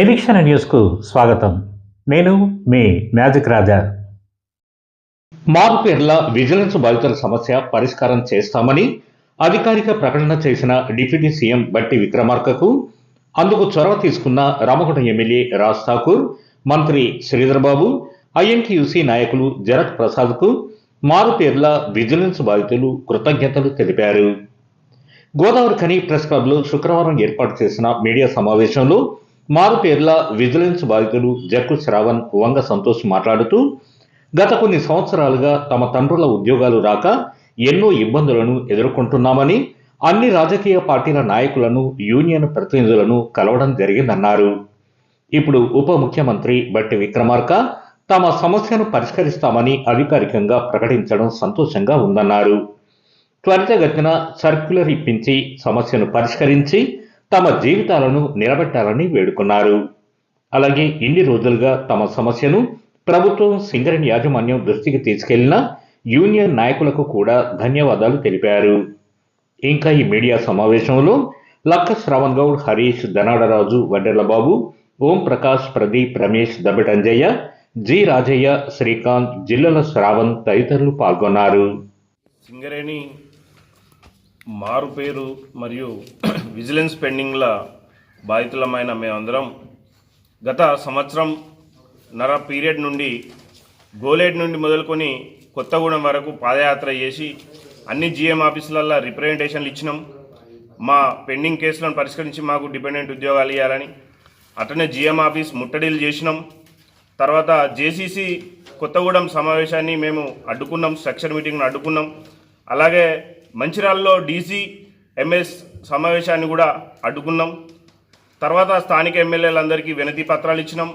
నిరీక్షణ న్యూస్కు స్వాగతం. నేను మీ మ్యాజిక్ రాజా. మార్పేర్ల విజిలెన్స్ బాధితుల సమస్య పరిష్కారం చేస్తామని అధికారిక ప్రకటన చేసిన డిప్యూటీ సీఎం బట్టి విక్రమార్కకు అందుకు చొరవ తీసుకున్న రామగుంట ఎమ్మెల్యే రాజ్ ఠాకూర్ మంత్రి శ్రీధర్బాబు ఐఎన్టీయూసీ నాయకులు జరత్ ప్రసాద్కు మారుపేర్ల విజిలెన్స్ బాధితులు కృతజ్ఞతలు తెలిపారు. గోదావరి ఖని ప్రెస్ క్లబ్లో శుక్రవారం ఏర్పాటు చేసిన మీడియా సమావేశంలో మారుపేర్ల విజిలెన్స్ బాధితులు జక్కు శ్రావణ్ వంగ సంతోష్ మాట్లాడుతూ గత కొన్ని సంవత్సరాలుగా తమ తండ్రుల ఉద్యోగాలు రాక ఎన్నో ఇబ్బందులను ఎదుర్కొంటున్నామని అన్ని రాజకీయ పార్టీల నాయకులను యూనియన్ ప్రతినిధులను కలవడం జరిగిందన్నారు. ఇప్పుడు ఉప ముఖ్యమంత్రి బట్టి విక్రమార్క తమ సమస్యను పరిష్కరిస్తామని అధికారికంగా ప్రకటించడం సంతోషంగా ఉందన్నారు. త్వరితగతిన సర్క్యులర్ ఇప్పించి సమస్యను పరిష్కరించి తమ జీవితాలను నిలబెట్టాలని వేడుకున్నారు. అలాగే ఇన్ని రోజులుగా తమ సమస్యను ప్రభుత్వం సింగరేణి యాజమాన్యం దృష్టికి తీసుకెళ్ళిన యూనియన్ నాయకులకు కూడా ధన్యవాదాలు తెలిపారు. ఇంకా ఈ మీడియా సమావేశంలో లక్క శ్రవణ్ గౌడ్ హరీష్ ధనాడరాజు వడ్డెలబాబు ఓం ప్రకాష్ ప్రదీప్ రమేష్ దబిటంజయ్య జి రాజయ్య శ్రీకాంత్ జిల్లల శ్రావణ్ తదితరులు పాల్గొన్నారు. సింగరేణి మారు పేరు మరియు విజిలెన్స్ పెండింగ్ల బాధితులమైన మేమందరం గత సంవత్సరం నర పీరియడ్ నుండి గోలేడ్ నుండి మొదలుకొని కొత్తగూడెం వరకు పాదయాత్ర చేసి అన్ని జిఎం ఆఫీసులల్లో రిప్రజెంటేషన్లు ఇచ్చినాం. మా పెండింగ్ కేసులను పరిష్కరించి మాకు డిపెండెంట్ ఉద్యోగాలు ఇవ్వాలని అట్లనే జిఎం ఆఫీస్ ముట్టడిలు చేసినాం. తర్వాత జేసీసీ కొత్తగూడెం సమావేశాన్ని మేము అడ్డుకున్నాం స్ట్రక్చర్ మీటింగ్ను అడ్డుకున్నాం. అలాగే మంచిర్యాలలో డీసీ ఎంఎస్ సమావేశాన్ని కూడా అడ్డుకున్నాం. తర్వాత స్థానిక ఎమ్మెల్యేలందరికీ వినతి పత్రాలు ఇచ్చినాం.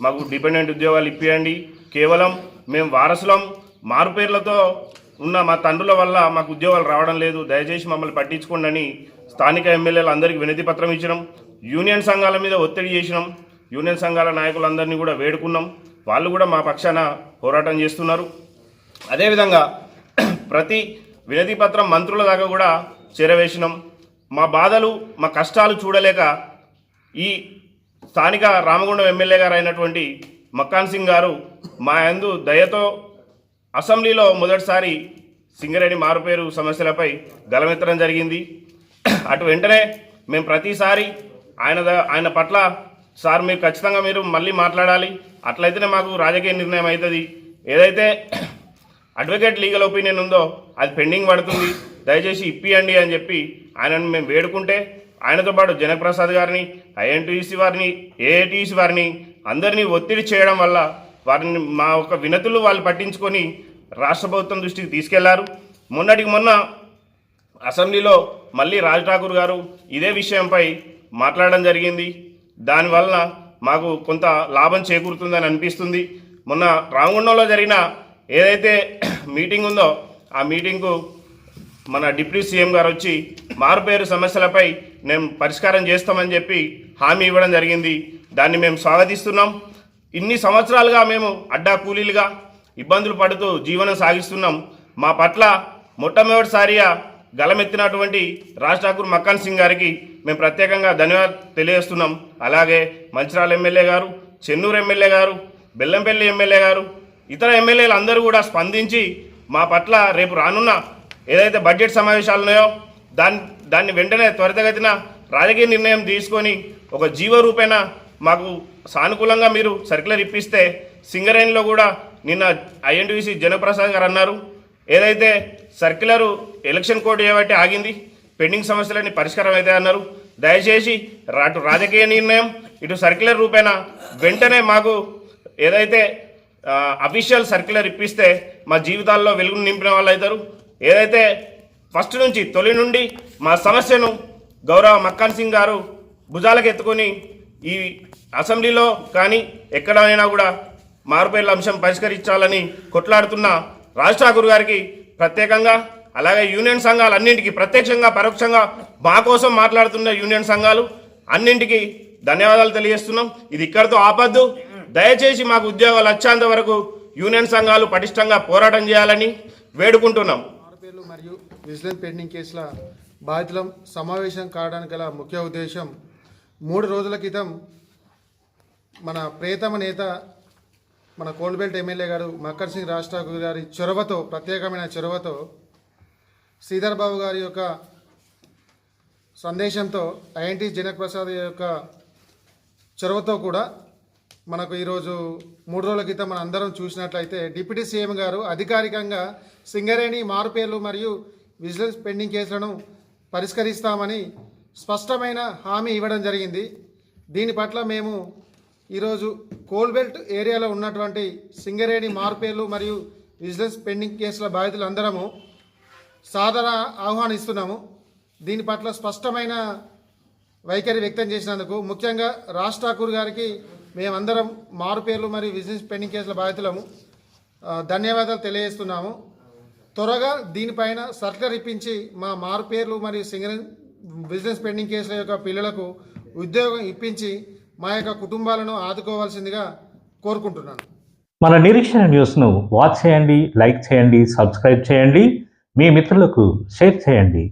మాకు డిపెండెంట్ ఉద్యోగాలు ఇప్పియండి. కేవలం మేము వారసులం. మారుపేర్లతో ఉన్న మా తండ్రుల వల్ల మాకు ఉద్యోగాలు రావడం లేదు. దయచేసి మమ్మల్ని పట్టించుకోండి అని స్థానిక ఎమ్మెల్యేలు అందరికీ వినతి పత్రం ఇచ్చినాం. యూనియన్ సంఘాల మీద ఒత్తిడి చేసినాం. యూనియన్ సంఘాల నాయకులందరినీ కూడా వేడుకున్నాం. వాళ్ళు కూడా మా పక్షాన పోరాటం చేస్తున్నారు. అదేవిధంగా ప్రతి వినతి పత్రం మంత్రుల దాకా కూడా చేరవేసినాం. మా బాధలు మా కష్టాలు చూడలేక ఈ స్థానిక రామగుండం ఎమ్మెల్యే గారు అయినటువంటి మక్కాన్ సింగ్ గారు మా యందు దయతో అసెంబ్లీలో మొదటిసారి సింగరేణి మారుపేరు సమస్యలపై గలమెత్తడం జరిగింది. అటు వెంటనే మేము ప్రతిసారి ఆయన ఆయన పట్ల సార్ మీరు ఖచ్చితంగా మీరు మళ్ళీ మాట్లాడాలి. అట్లయితేనే మాకు రాజకీయ నిర్ణయం అవుతుంది. ఏదైతే అడ్వకేట్ లీగల్ ఒపీనియన్ ఉందో అది పెండింగ్ పడుతుంది. దయచేసి ఇప్పియండి అని చెప్పి ఆయనను మేము వేడుకుంటే ఆయనతో పాటు జనప్రసాద్ గారిని ఐఎన్టీసీ వారిని ఏఐటీసీ వారిని అందరినీ ఒత్తిడి చేయడం వల్ల వారిని మా యొక్క వినతులు వాళ్ళు పట్టించుకొని రాష్ట్ర ప్రభుత్వం దృష్టికి తీసుకెళ్ళారు. మొన్నటికి మొన్న అసెంబ్లీలో మళ్ళీ రాజ్ ఠాకూర్ గారు ఇదే విషయంపై మాట్లాడడం జరిగింది. దానివల్ల మాకు కొంత లాభం చేకూరుతుందని అనిపిస్తుంది. మొన్న రామగుండంలో జరిగిన ఏదైతే మీటింగ్ ఉందో ఆ మీటింగ్కు మన డిప్యూటీ సీఎం గారు వచ్చి మారుపేరు సమస్యలపై మేము పరిష్కారం చేస్తామని చెప్పి హామీ ఇవ్వడం జరిగింది. దాన్ని మేము స్వాగతిస్తున్నాం. ఇన్ని సంవత్సరాలుగా మేము అడ్డా కూలీలుగా ఇబ్బందులు పడుతూ జీవనం సాగిస్తున్నాం. మా పట్ల మొట్టమొదటిసారిగా గలమెత్తినటువంటి రాజ్ ఠాకూర్ మక్కాన్ సింగ్ గారికి మేము ప్రత్యేకంగా ధన్యవాదాలు తెలియజేస్తున్నాం. అలాగే మంచిరాల ఎమ్మెల్యే గారు చెన్నూరు ఎమ్మెల్యే గారు బెల్లంపల్లి ఎమ్మెల్యే గారు ఇతర ఎమ్మెల్యేలు అందరూ కూడా స్పందించి మా పట్ల రేపు రానున్న ఏదైతే బడ్జెట్ సమావేశాలు ఉన్నాయో దాన్ని దాన్ని వెంటనే త్వరితగతిన రాజకీయ నిర్ణయం తీసుకొని ఒక జీవ రూపేణ మాకు సానుకూలంగా మీరు సర్క్యులర్ ఇప్పిస్తే సింగరేణిలో కూడా నిన్న ఐఎన్టీసీ జనప్రసాద్ గారు అన్నారు ఏదైతే సర్క్యులరు ఎలక్షన్ కోడ్ ఏవైతే ఆగింది పెండింగ్ సమస్యలన్నీ పరిష్కారం అయితే అన్నారు. దయచేసి అటు రాజకీయ నిర్ణయం ఇటు సర్క్యులర్ రూపేణ వెంటనే మాకు ఏదైతే అఫీషియల్ సర్క్యులర్ ఇప్పిస్తే మా జీవితాల్లో వెలుగును నింపిన వాళ్ళు అవుతారు ఏదైతే ఫస్ట్ నుంచి తొలి నుండి మా సమస్యను గౌరవ మక్కాన్ సింగ్ గారు భుజాలకు ఎత్తుకొని ఈ అసెంబ్లీలో కానీ ఎక్కడైనా కూడా మారుపేర్ల అంశం పరిష్కరించాలని కొట్లాడుతున్న రాజ్ ఠాకూర్ గారికి ప్రత్యేకంగా అలాగే యూనియన్ సంఘాలు అన్నింటికి ప్రత్యక్షంగా పరోక్షంగా మా కోసం మాట్లాడుతున్న యూనియన్ సంఘాలు అన్నింటికి ధన్యవాదాలు తెలియజేస్తున్నాం. ఇది ఇక్కడితో ఆపద్దు. దయచేసి మాకు ఉద్యోగాలు వచ్చేంత వరకు యూనియన్ సంఘాలు పటిష్టంగా పోరాటం చేయాలని వేడుకుంటున్నాం. విజిలెన్స్ పెండింగ్ కేసుల బాధితుల సమావేశం కావడానికి గల ముఖ్య ఉద్దేశం మూడు రోజుల క్రితం మన ప్రియతమ నేత మన కోల్బెల్ట్ ఎమ్మెల్యే గారు మక్కర్ సింగ్ రాజ్ ఠాకూర్ గారి చొరవతో ప్రత్యేకమైన చొరవతో శ్రీధర్ బాబు గారి యొక్క సందేశంతో ఐఎన్టీ జనక్ ప్రసాద్ యొక్క చొరవతో కూడా మనకు ఈరోజు మూడు రోజుల క్రితం మన అందరం చూసినట్లయితే డిప్యూటీ సీఎం గారు అధికారికంగా సింగరేణి మారుపేర్లు మరియు విజిలెన్స్ పెండింగ్ కేసులను పరిష్కరిస్తామని స్పష్టమైన హామీ ఇవ్వడం జరిగింది. దీని పట్ల మేము ఈరోజు కోల్బెల్ట్ ఏరియాలో ఉన్నటువంటి సింగరేణి మార్పేర్లు మరియు విజిలెన్స్ పెండింగ్ కేసుల బాధితులందరము సాధన ఆహ్వానిస్తున్నాము. దీని పట్ల స్పష్టమైన వైఖరి వ్యక్తం చేసినందుకు ముఖ్యంగా రాజ్ ఠాకూర్ గారికి మేమందరం మారుపేర్లు మరియు బిజినెస్ పెండింగ్ కేసుల బాధితులము. ధన్యవాదాలు తెలియజేస్తున్నాము. త్వరగా దీనిపైన సర్కర్ ఇప్పించి మా మారుపేర్లు మరియు సింగర్ బిజినెస్ పెండింగ్ కేసుల యొక్క పిల్లలకు ఉద్యోగం ఇప్పించి మా యొక్క కుటుంబాలను ఆదుకోవాల్సిందిగా కోరుకుంటున్నాను. మన నిరీక్షణ న్యూస్ను వాచ్ చేయండి లైక్ చేయండి సబ్స్క్రైబ్ చేయండి. మీ మిత్రులకు షేర్ చేయండి.